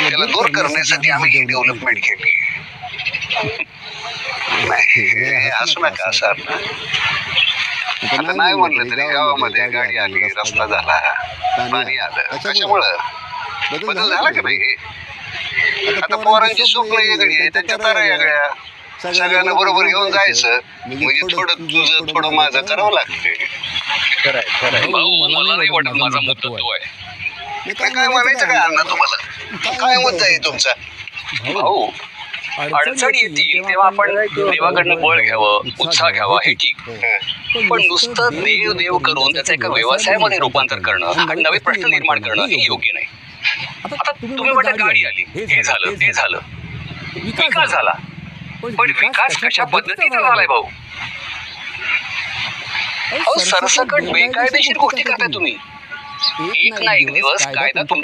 त्याला दूर करण्यासाठी आम्ही ही डेव्हलपमेंट केली. नाही हे असू नका सर. आता नाही म्हणलं तरी गावामध्ये गाडी आली रस्ता झाला. पाणी आलं. त्याच्यामुळं बदल झाला का नाही? आता पोरांची स्वप्न वेगळी आहे त्यांच्या तारा वेगळ्या. सगळ्यांना बरोबर घेऊन जायचं. म्हणजे थोडं तुझं थोडं माझं करावं लागतंय. भाऊ मला नाही वाटत माझा मुद्दा तो आहे. काय काय म्हणायचं काय अण्णा तुम्हाला? काय मुद्दा आहे तुमचा? भाऊ अडचण येतील तेव्हा आपण देवाकडनं बळ घ्यावं उत्साह घ्यावा हे ठीक पण नुसतं देव देव करून त्याचं एका व्यवसायामध्ये रूपांतर करणं आणि नवे प्रश्न निर्माण करणं हे योग्य नाही. आता तुम्ही म्हणता गाडी आली. हे झालं ते झालं. विकास झाला. पण विकास कशा पद्धतीचा झालाय भाऊ? अहो सरसकट बेकायदेशीर गोष्टी करताय तुम्ही. एक ना एक दिवस कायदा तुमच्या